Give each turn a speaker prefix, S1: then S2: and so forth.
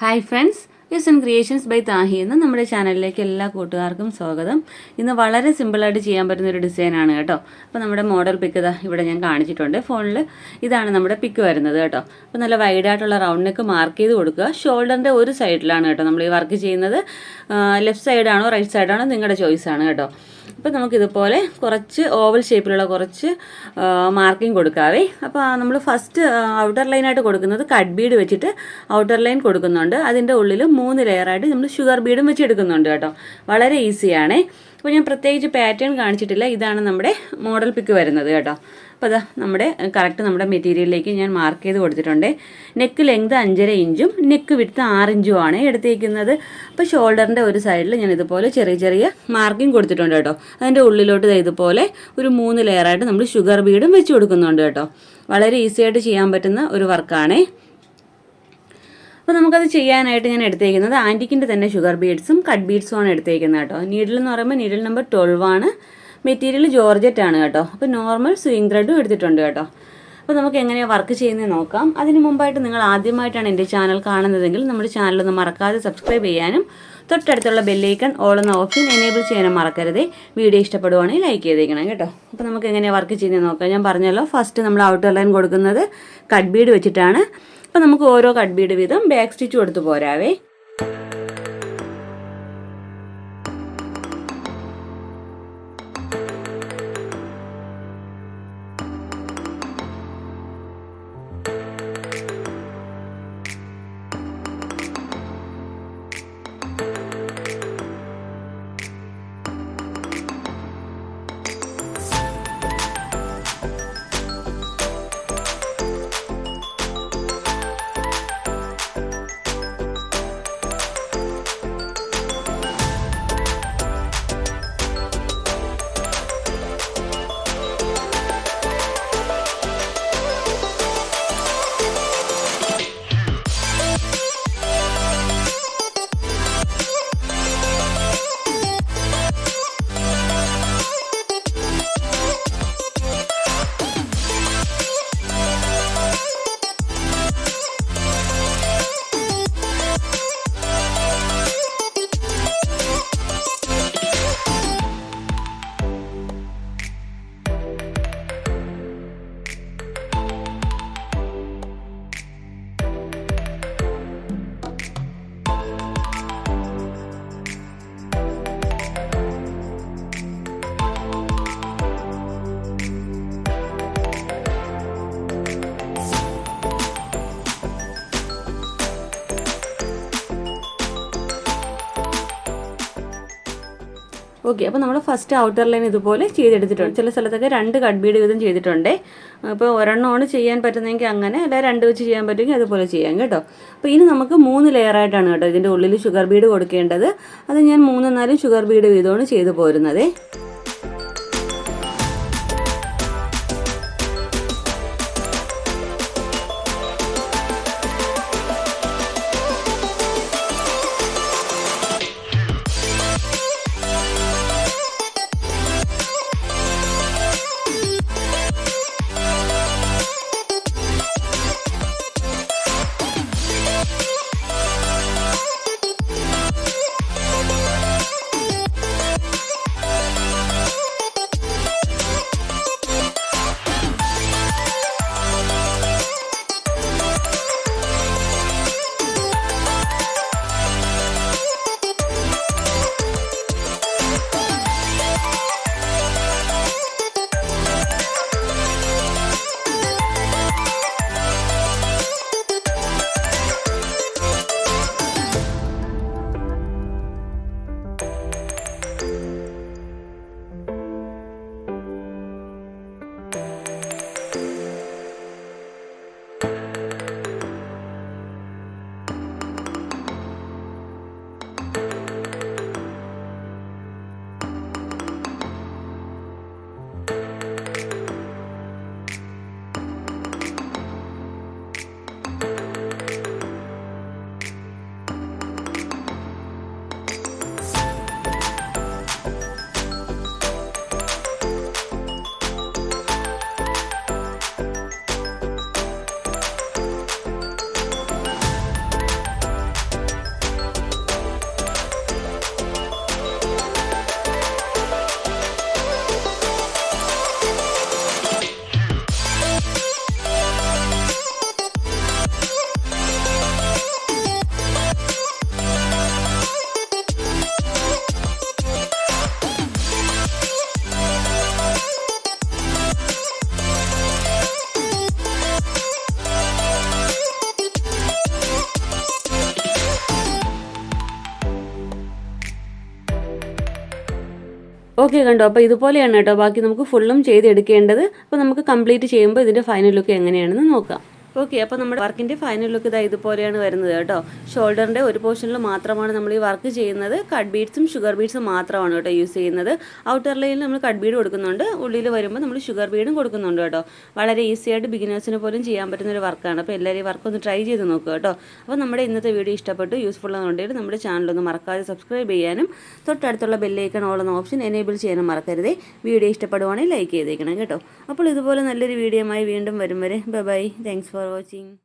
S1: Hi friends use and creations by Thahi എന്ന് നമ്മുടെ ചാനലിലേക്ക് എല്ലാ കൂട്ടുകാർക്കും സ്വാഗതം. ഇന്ന് വളരെ സിമ്പിളായിട്ട് ചെയ്യാൻ പറ്റുന്ന ഒരു ഡിസൈനാണ് കേട്ടോ. അപ്പോൾ നമ്മുടെ മോഡൽ പിക്ക് ഇതാ ഇവിടെ ഞാൻ കാണിച്ചിട്ടുണ്ട്. ഫോണിൽ ഇതാണ് നമ്മുടെ പിക്ക് വരുന്നത് കേട്ടോ. അപ്പോൾ നല്ല വൈഡായിട്ടുള്ള റൗണ്ട് നെക്ക് മാർക്ക് ചെയ്ത് കൊടുക്കുക. ഷോൾഡറിന്റെ ഒരു സൈഡിലാണ് കേട്ടോ നമ്മൾ ഈ വർക്ക് ചെയ്യുന്നത്. ലെഫ്റ്റ് സൈഡാണോ റൈറ്റ് സൈഡാണോ നിങ്ങളുടെ ചോയ്സാണ് കേട്ടോ. അപ്പോൾ നമുക്കിതുപോലെ കുറച്ച് ഓവൽ ഷേപ്പിലുള്ള കുറച്ച് മാർക്കിംഗ് കൊടുക്കാവേ. അപ്പോൾ നമ്മൾ ഫസ്റ്റ് ഔട്ടർ ലൈനായിട്ട് കൊടുക്കുന്നത് കട്ട് ബീഡ് വെച്ചിട്ട് ഔട്ടർ ലൈൻ കൊടുക്കുന്നുണ്ട്. അതിന്റെ ഉള്ളിൽ മൂന്ന് ലെയറായിട്ട് നമ്മൾ ഷുഗർ ബീഡും വെച്ച് എടുക്കുന്നുണ്ട് കേട്ടോ. വളരെ ഈസിയാണേ. അപ്പോൾ ഞാൻ പ്രത്യേകിച്ച് പാറ്റേൺ കാണിച്ചിട്ടില്ല. ഇതാണ് നമ്മുടെ മോഡൽ പിക്ക് വരുന്നത് കേട്ടോ. അപ്പോൾ അതാ നമ്മുടെ കറക്റ്റ് നമ്മുടെ മെറ്റീരിയലിലേക്ക് ഞാൻ മാർക്ക് ചെയ്ത് കൊടുത്തിട്ടുണ്ട്. നെക്ക് ലെങ്ത് അഞ്ചര ഇഞ്ചും നെക്ക് വിടുത്ത് ആറിഞ്ചും ആണ് എടുത്തേക്കുന്നത്. അപ്പോൾ ഷോൾഡറിന്റെ ഒരു സൈഡിൽ ഞാൻ ഇതുപോലെ ചെറിയ ചെറിയ മാർക്കിംഗ് കൊടുത്തിട്ടുണ്ട് കേട്ടോ. അതിന്റെ ഉള്ളിലോട്ട് ഇതുപോലെ ഒരു മൂന്ന് ലെയറായിട്ട് നമ്മൾ ഷുഗർ ബീഡും വെച്ച് കൊടുക്കുന്നുണ്ട് കേട്ടോ. വളരെ ഈസി ആയിട്ട് ചെയ്യാൻ പറ്റുന്ന ഒരു വർക്കാണേ അപ്പോൾ നമുക്കത് ചെയ്യാനായിട്ട് ഞാൻ എടുത്തേക്കുന്നത് ആന്റിക്കിന്റെ തന്നെ ഷുഗർ ബീഡ്സും കട്ട് ബീഡ്സും ആണ് എടുത്തേക്കുന്നത് കേട്ടോ. നീഡിൽ എന്ന് പറയുമ്പോൾ നീഡിൽ നമ്പർ ട്വൽവ് ആണ്. മെറ്റീരിയൽ ജോർജറ്റ് ആണ് കേട്ടോ. അപ്പോൾ നോർമൽ സ്വിംഗ് ത്രെഡും എടുത്തിട്ടുണ്ട് കേട്ടോ. അപ്പോൾ നമുക്ക് എങ്ങനെയാണ് വർക്ക് ചെയ്യുന്നത് നോക്കാം. അതിന് മുമ്പായിട്ട് നിങ്ങൾ ആദ്യമായിട്ടാണ് എന്റെ ചാനൽ കാണുന്നതെങ്കിൽ നമ്മുടെ ചാനലൊന്ന് മറക്കാതെ സബ്സ്ക്രൈബ് ചെയ്യാനും തൊട്ടടുത്തുള്ള ബെല്ലൈക്കൺ ഓൾ എന്ന ഓപ്ഷൻ എനേബിൾ ചെയ്യാനും മറക്കരുതേ. വീഡിയോ ഇഷ്ടപ്പെടുവാണെങ്കിൽ ലൈക്ക് ചെയ്തേക്കണം കേട്ടോ. അപ്പോൾ നമുക്ക് എങ്ങനെയാണ് വർക്ക് ചെയ്യുന്നത് നോക്കാം. ഞാൻ പറഞ്ഞല്ലോ ഫസ്റ്റ് നമ്മൾ ഔട്ടർ ലൈൻ കൊടുക്കുന്നത് കട്ട് ബീഡ് വെച്ചിട്ടാണ്. അപ്പോൾ നമുക്ക് ഓരോ കട്ട് ബീഡ് വീതം ബാക്ക് സ്റ്റിച്ച് കൊടുത്ത് പോരാവേ. ഓക്കെ അപ്പോൾ നമ്മൾ ഫസ്റ്റ് ഔട്ടർ ലൈൻ ഇതുപോലെ ചെയ്തെടുത്തിട്ടുണ്ട്. ചില സ്ഥലത്തൊക്കെ രണ്ട് കട്ട് ബീഡ് വീതം ചെയ്തിട്ടുണ്ട്. അപ്പോൾ ഒരെണ്ണമാണ് ചെയ്യാൻ പറ്റുന്നതെങ്കിൽ അങ്ങനെ അല്ല രണ്ട് വെച്ച് ചെയ്യാൻ പറ്റുമെങ്കിൽ അതുപോലെ ചെയ്യാം കേട്ടോ. അപ്പോൾ ഇനി നമുക്ക് മൂന്ന് ലെയർ ആയിട്ടാണ് കേട്ടോ ഇതിന്റെ ഉള്ളിൽ ഷുഗർ ബീഡ് കൊടുക്കേണ്ടത്. അത് ഞാൻ മൂന്ന് നാലും ഷുഗർ ബീഡ് വീതമാണ് ചെയ്തു പോരുന്നത്. ഓക്കെ കണ്ടോ? അപ്പോൾ ഇതുപോലെയാണ് കേട്ടോ. ബാക്കി നമുക്ക് ഫുള്ളും ചെയ്തെടുക്കേണ്ടത്. അപ്പോൾ നമുക്ക് കംപ്ലീറ്റ് ചെയ്യുമ്പോൾ ഇതിന്റെ ഫൈനൽ ലുക്ക് എങ്ങനെയാണെന്ന് നോക്കാം. ഓക്കെ അപ്പോൾ നമ്മുടെ വർക്കിന്റെ ഫൈനൽ ലുക്ക് ഇതാ ഇതുപോലെയാണ് വരുന്നത് കേട്ടോ. ഷോൾഡറിന്റെ ഒരു പോർഷനിൽ മാത്രമാണ് നമ്മൾ ഈ വർക്ക് ചെയ്യുന്നത്. കട്ട് ബീഡ്സും ഷുഗർ ബീഡ്സും മാത്രമാണ് കേട്ടോ യൂസ് ചെയ്യുന്നത്. ഔട്ടർ ലൈനിൽ നമ്മൾ കട്ട് ബീഡ് കൊടുക്കുന്നുണ്ട്. ഉള്ളിൽ വരുമ്പോൾ നമ്മൾ ഷുഗർ ബീഡും കൊടുക്കുന്നുണ്ട് കേട്ടോ. വളരെ ഈസി ആയിട്ട് ബിഗിനേഴ്സിന് പോലും ചെയ്യാൻ പറ്റുന്ന ഒരു വർക്കാണ് അപ്പോൾ എല്ലാവരും ഈ വർക്ക് ഒന്ന് ട്രൈ ചെയ്ത് നോക്കുക കേട്ടോ. അപ്പോൾ നമ്മുടെ ഇന്നത്തെ വീഡിയോ ഇഷ്ടപ്പെട്ടു യൂസ്ഫുൾ ആണെന്നുണ്ടെങ്കിൽ നമ്മുടെ ചാനലൊന്ന് മറക്കാതെ സബ്സ്ക്രൈബ് ചെയ്യാനും തൊട്ടടുത്തുള്ള ബെല്ലൈക്കൺ ഓൾ എന്ന ഓപ്ഷൻ എനേബിൾ ചെയ്യാനും മറക്കരുത്. വീഡിയോ ഇഷ്ടപ്പെടുവാണെങ്കിൽ ലൈക്ക് ചെയ്തേക്കണം കേട്ടോ. അപ്പോൾ ഇതുപോലെ നല്ലൊരു വീഡിയോയുമായി വീണ്ടും വരും വരെ. Bye thanks for for watching